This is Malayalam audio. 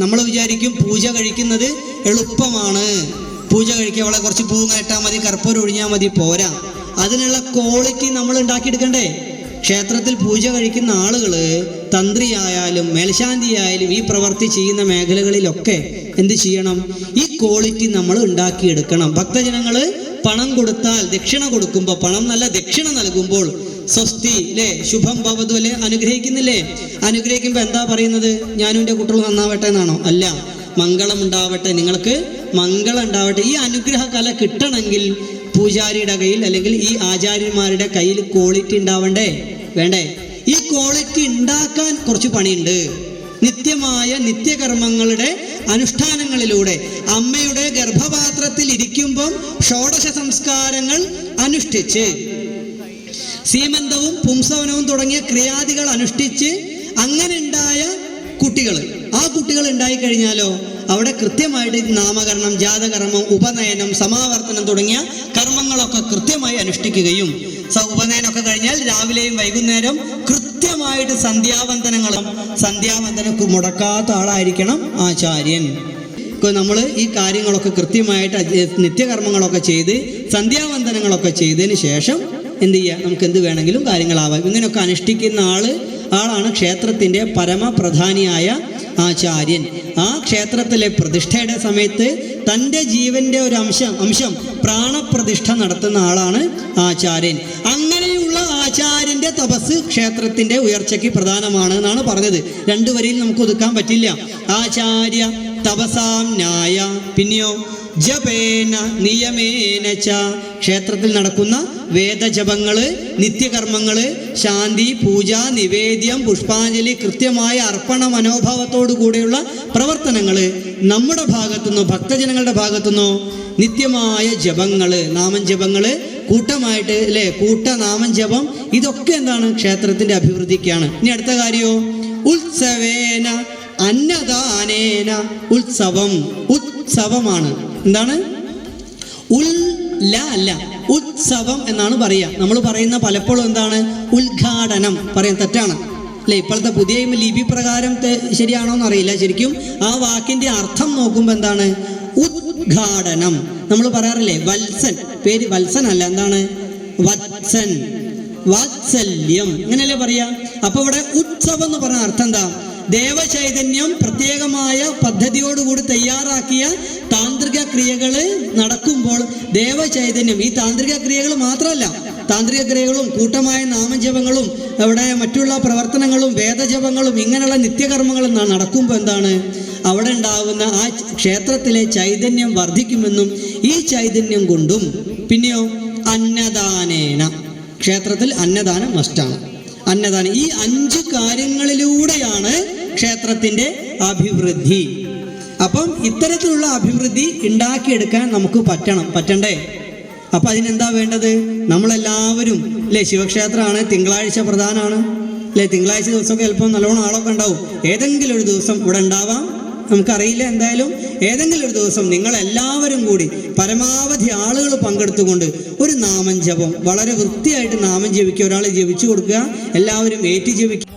നമ്മൾ വിചാരിക്കും പൂജ കഴിക്കുന്നത് എളുപ്പമാണ്. പൂജ കഴിക്കുക അവളെ കുറച്ച് പൂ കയറ്റാൽ മതി കർപ്പൂരം ഒഴിഞ്ഞാൽ മതി പോരാ. അതിനുള്ള ക്വാളിറ്റി നമ്മൾ ഉണ്ടാക്കിയെടുക്കണ്ടേ? ക്ഷേത്രത്തിൽ പൂജ കഴിക്കുന്ന ആളുകൾ തന്ത്രിയായാലും മേൽശാന്തിയായാലും ഈ പ്രവർത്തി ചെയ്യുന്ന മേഖലകളിലൊക്കെ എന്ത് ചെയ്യണം? ഈ ക്വാളിറ്റി നമ്മൾ ഉണ്ടാക്കിയെടുക്കണം. ഭക്തജനങ്ങൾ പണം കൊടുത്താൽ ദക്ഷിണ കൊടുക്കുമ്പോൾ പണം നല്ല ദക്ഷിണ നൽകുമ്പോൾ സ്വസ്തി അല്ലേ ശുഭം ഭവതു അല്ലെ അനുഗ്രഹിക്കുന്നില്ലേ? അനുഗ്രഹിക്കുമ്പോൾ എന്താ പറയുന്നത്? ഞാനും എന്റെ കുട്ടികൾ നന്നാവട്ടെ എന്നാണോ? അല്ല. മംഗളം ഉണ്ടാവട്ടെ. നിങ്ങൾക്ക് മംഗളം ഉണ്ടാവട്ടെ. ഈ അനുഗ്രഹ കല കിട്ടണമെങ്കിൽ പൂജാരിയുടെ കയ്യിൽ അല്ലെങ്കിൽ ഈ ആചാര്യന്മാരുടെ കയ്യിൽ ക്വാളിറ്റി ഉണ്ടാവണ്ടേ? വേണ്ടേ? ഈ ക്വാളിറ്റി ഉണ്ടാക്കാൻ കുറച്ച് പണിയുണ്ട്. നിത്യമായ നിത്യകർമ്മങ്ങളുടെ അനുഷ്ഠാനങ്ങളിലൂടെ അമ്മയുടെ ഗർഭപാത്രത്തിൽ ഇരിക്കുമ്പം ഷോഡശ സംസ്കാരങ്ങൾ അനുഷ്ഠിച്ച് സീമന്തവും പുംസവനവും തുടങ്ങിയ ക്രിയാദികൾ അനുഷ്ഠിച്ച് അങ്ങനെ ഉണ്ടായ കുട്ടികൾ ആ കുട്ടികൾ ഉണ്ടായി കഴിഞ്ഞാലോ അവിടെ കൃത്യമായിട്ട് നാമകരണം ജാതകർമ്മം ഉപനയനം സമാവർത്തനം തുടങ്ങിയ കർമ്മങ്ങളൊക്കെ കൃത്യമായി അനുഷ്ഠിക്കുകയും ഉപനയനമൊക്കെ കഴിഞ്ഞാൽ രാവിലെയും വൈകുന്നേരം കൃത്യമായിട്ട് സന്ധ്യാവന്തനങ്ങളും സന്ധ്യാവന്തനം മുടക്കാത്ത ആളായിരിക്കണം ആചാര്യൻ. നമ്മൾ ഈ കാര്യങ്ങളൊക്കെ കൃത്യമായിട്ട് നിത്യകർമ്മങ്ങളൊക്കെ ചെയ്ത് സന്ധ്യാവന്തനങ്ങളൊക്കെ ചെയ്തതിന് ശേഷം എന്ത് ചെയ്യുക നമുക്ക് എന്ത് വേണമെങ്കിലും കാര്യങ്ങളാവാം. ഇങ്ങനെയൊക്കെ അനുഷ്ഠിക്കുന്ന ആൾ ആളാണ് ക്ഷേത്രത്തിന്റെ പരമപ്രധാനിയായ ആചാര്യൻ. ആ ക്ഷേത്രത്തിലെ പ്രതിഷ്ഠയുടെ സമയത്ത് തന്റെ ജീവന്റെ ഒരു അംശം അംശം പ്രാണപ്രതിഷ്ഠ നടത്തുന്ന ആളാണ് ആചാര്യൻ. അങ്ങനെയുള്ള ആചാര്യന്റെ തപസ് ക്ഷേത്രത്തിന്റെ ഉയർച്ചയ്ക്ക് പ്രധാനമാണ് എന്നാണ് പറഞ്ഞത്. രണ്ടു വരിയിൽ നമുക്ക് ഒതുക്കാൻ പറ്റില്ല. ആചാര്യ തപസാം ന്യായ പിന്നെയോ ജപേന നിയമേന ച. ക്ഷേത്രത്തിൽ നടക്കുന്ന വേദജപങ്ങൾ നിത്യകർമ്മങ്ങൾ ശാന്തി പൂജ നിവേദ്യം പുഷ്പാഞ്ജലി കൃത്യമായ അർപ്പണ മനോഭാവത്തോടു കൂടെയുള്ള പ്രവർത്തനങ്ങൾ നമ്മുടെ ഭാഗത്തുനിന്നോ ഭക്തജനങ്ങളുടെ ഭാഗത്തുനിന്നോ നിത്യമായ ജപങ്ങൾ നാമം ജപങ്ങൾ കൂട്ടമായിട്ട് അല്ലെ കൂട്ടനാമം ജപം ഇതൊക്കെ എന്താണ് ക്ഷേത്രത്തിന്റെ അഭിവൃദ്ധിക്കാണ്. ഇനി അടുത്ത കാര്യമോ ഉത്സവേന അന്നദാനേന ഉത്സവം ഉത്സവമാണ്. എന്താണ്? ഉൽ ല അല്ല ഉത്സവം എന്നാണ് പറയുക. നമ്മൾ പറയുന്ന പലപ്പോഴും എന്താണ്? ഉദ്ഘാടനം പറയാൻ തെറ്റാണ്. അല്ലെ ഇപ്പോഴത്തെ പുതിയ ലിപി പ്രകാരം ശരിയാണോ എന്ന് അറിയില്ല ശരിക്കും. ആ വാക്കിന്റെ അർത്ഥം നോക്കുമ്പോൾ എന്താണ്? ഉദ്ഘാടനം. നമ്മൾ പറയാറില്ലേ വത്സൻ. പേര് വത്സൻ അല്ല എന്താണ്? വത്സൻ. വാത്സല്യം. ഇങ്ങനെയല്ലേ പറയാ? അപ്പൊ ഇവിടെ ഉത്സവം എന്ന് പറഞ്ഞ അർത്ഥം എന്താ? ദേവചൈതന്യം പ്രത്യേകമായ പദ്ധതിയോടുകൂടി തയ്യാറാക്കിയ താന്ത്രിക ക്രിയകൾ നടക്കുമ്പോൾ ദേവചൈതന്യം. ഈ താന്ത്രിക ക്രിയകൾ മാത്രമല്ല താന്ത്രിക ക്രിയകളും കൂട്ടമായ നാമജപങ്ങളും അവിടെ മറ്റുള്ള പ്രവർത്തനങ്ങളും വേദജപങ്ങളും ഇങ്ങനെയുള്ള നിത്യകർമ്മങ്ങളും നടക്കുമ്പോൾ എന്താണ്? അവിടെ ഉണ്ടാകുന്ന ആ ക്ഷേത്രത്തിലെ ചൈതന്യം വർദ്ധിക്കുമെന്നും ഈ ചൈതന്യം കൊണ്ടും പിന്നെയോ അന്നദാനേന. ക്ഷേത്രത്തിൽ അന്നദാനം മസ്റ്റാണ് അന്നദാനം. ഈ അഞ്ച് കാര്യങ്ങളിലൂടെയാണ് ക്ഷേത്രത്തിന്റെ അഭിവൃദ്ധി. അപ്പം ഇത്തരത്തിലുള്ള അഭിവൃദ്ധി ഉണ്ടാക്കിയെടുക്കാൻ നമുക്ക് പറ്റണം. പറ്റണ്ടേ? അപ്പൊ അതിനെന്താ വേണ്ടത്? നമ്മളെല്ലാവരും അല്ലെ ശിവക്ഷേത്രമാണ് തിങ്കളാഴ്ച പ്രധാനമാണ് അല്ലെ തിങ്കളാഴ്ച ദിവസമൊക്കെ ചിലപ്പോൾ നല്ലോണം ആളൊക്കെ ഉണ്ടാവും. ഏതെങ്കിലും ഒരു ദിവസം ഇവിടെ ഉണ്ടാവാം. നമുക്കറിയില്ല എന്തായാലും ഏതെങ്കിലും ഒരു ദിവസം നിങ്ങളെല്ലാവരും കൂടി പരമാവധി ആളുകൾ പങ്കെടുത്തുകൊണ്ട് ഒരു നാമം ജപം. വളരെ വൃത്തിയായിട്ട് നാമം ജപിക്കുക. ഒരാൾ ജപിച്ചു കൊടുക്കുക. എല്ലാവരും ഏറ്റു ജപിക്കുക.